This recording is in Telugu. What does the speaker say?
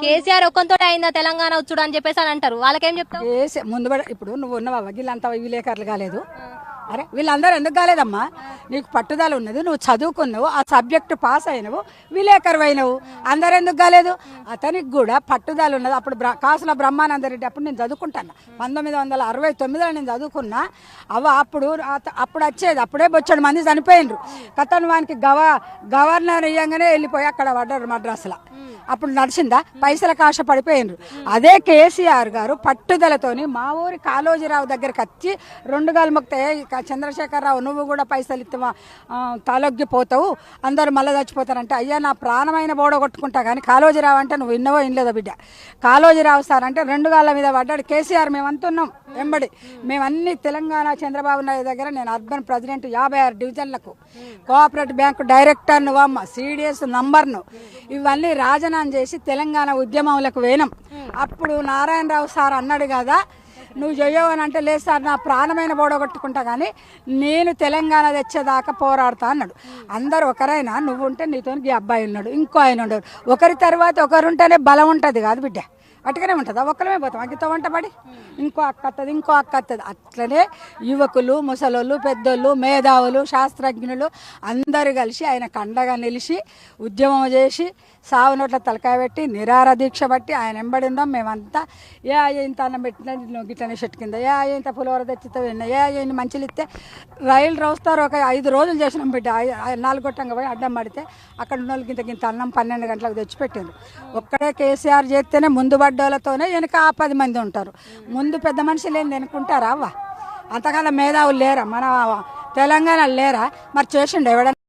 కేసీఆర్ ఒక్కంతో అయిందా తెలంగాణ వచ్చుడు అని చెప్పేసి అని అంటారు. వాళ్ళకేం చెప్తావు? ముందు పడ- ఇప్పుడు నువ్వు ఉన్నవా? వీళ్ళంతా విలేకరులు కాలేదు. అరే వీళ్ళందరూ ఎందుకు కాలేదమ్మా? నీకు పట్టుదల ఉన్నది నువ్వు చదువుకున్నావు ఆ సబ్జెక్ట్ పాస్ అయినవు విలేకరు అయినవు. అందరు ఎందుకు కాలేదు? అతనికి కూడా పట్టుదల ఉన్నది. అప్పుడు బ్ర- కాసుల బ్రహ్మానంద రెడ్డి అప్పుడు నేను చదువుకుంటాను. పంతొమ్మిది వందల అరవై తొమ్మిదిలో నేను చదువుకున్నా. అవ అప్పుడు అత- అప్పుడు వచ్చేది. అప్పుడే బొచ్చడు. మంది చనిపోయినరు. కథను వానికి గవ గవర్నర్ ఇయ్యంగానే వెళ్ళిపోయి అక్కడ పడ్డారు మద్రాసులో. అప్పుడు నడిచిందా? పైసలకు ఆశ పడిపోయినరు. అదే కేసీఆర్ గారు పట్టుదలతోని మా ఊరి కాళోజీరావు దగ్గరికి వచ్చి రెండు గాలు మొక్తే చంద్రశేఖరరావు నువ్వు కూడా పైసలు ఇస్తావా తలొగ్గిపోతావు అందరు మళ్ళీ చచ్చిపోతారంటే అయ్యా నా ప్రాణమైన బోడ కొట్టుకుంటా కానీ కాళోజీరావు అంటే నువ్వు విన్నవో ఇన్లేదో బిడ్డ. కాళోజీరావు సార్ అంటే రెండు గాళ్ళ మీద పడ్డాడు. కేసీఆర్ మేము అంతున్నాం వెంబడి. మేమన్నీ తెలంగాణ చంద్రబాబు నాయుడు దగ్గర నేను అర్బన్ ప్రెసిడెంట్ యాభై ఆరు డివిజన్లకు కోఆపరేటివ్ బ్యాంకు డైరెక్టర్ను అమ్మ సిడిఎస్ నంబర్ను ఇవన్నీ రాజీనామా చేసి తెలంగాణ ఉద్యమంలకు వేనం అప్పుడు నారాయణరావు సార్ అన్నాడు కదా నువ్వు చెయ్యవు అని అంటే లేదు సార్ నా ప్రాణమైన పోడగొట్టుకుంటా కానీ నేను తెలంగాణ తెచ్చేదాకా పోరాడతా అన్నాడు. అందరు ఒకరైనా నువ్వు ఉంటే నీతో ఈ అబ్బాయి ఉన్నాడు ఇంకో ఆయన ఉండడు ఒకరి తర్వాత ఒకరు ఉంటేనే బలం ఉంటుంది కాదు బిడ్డ. అటుగానే ఉంటుంది? ఒక్కరమే పోతాం. అగ్గితో వంట పడి ఇంకో అక్క వస్తుంది ఇంకో అక్క వస్తుంది అట్లనే యువకులు ముసలోళ్ళు పెద్దోళ్ళు మేధావులు శాస్త్రజ్ఞులు అందరూ కలిసి ఆయన కండగా నిలిచి ఉద్యమం చేసి సావు నోట్ల తలకాయ పెట్టి నిరార దీక్ష బట్టి ఆయన ఎంబడిందాం మేమంతా ఏ ఇంత అన్నం పెట్టిన నువ్వు గిట్లనే చెట్టు కింద ఏ అయ్య ఇంత పులిహోర తెచ్చితే ఏ అయ్య మంచిలు ఇస్తే రైలు రోస్తారు. ఒక ఐదు రోజులు చేసినాం బిడ్డ. నాలుగు గొట్టంగా పోయి అడ్డం పడితే అక్కడ ఉన్న వాళ్ళకి ఇంత గింత అన్నం పన్నెండు గంటలకు తెచ్చి ఒక్కడే కేసీఆర్ చేస్తేనే ముందు పడ్డోళ్ళతోనే వెనుక ఆ పది మంది ఉంటారు. ముందు పెద్ద మనుషులు ఏం వెనుకుంటారా అవ్వ? అంతకాలం మేధావులు లేరా? మన తెలంగాణ లేరా? మరి చేసిండు ఎవడన్నా?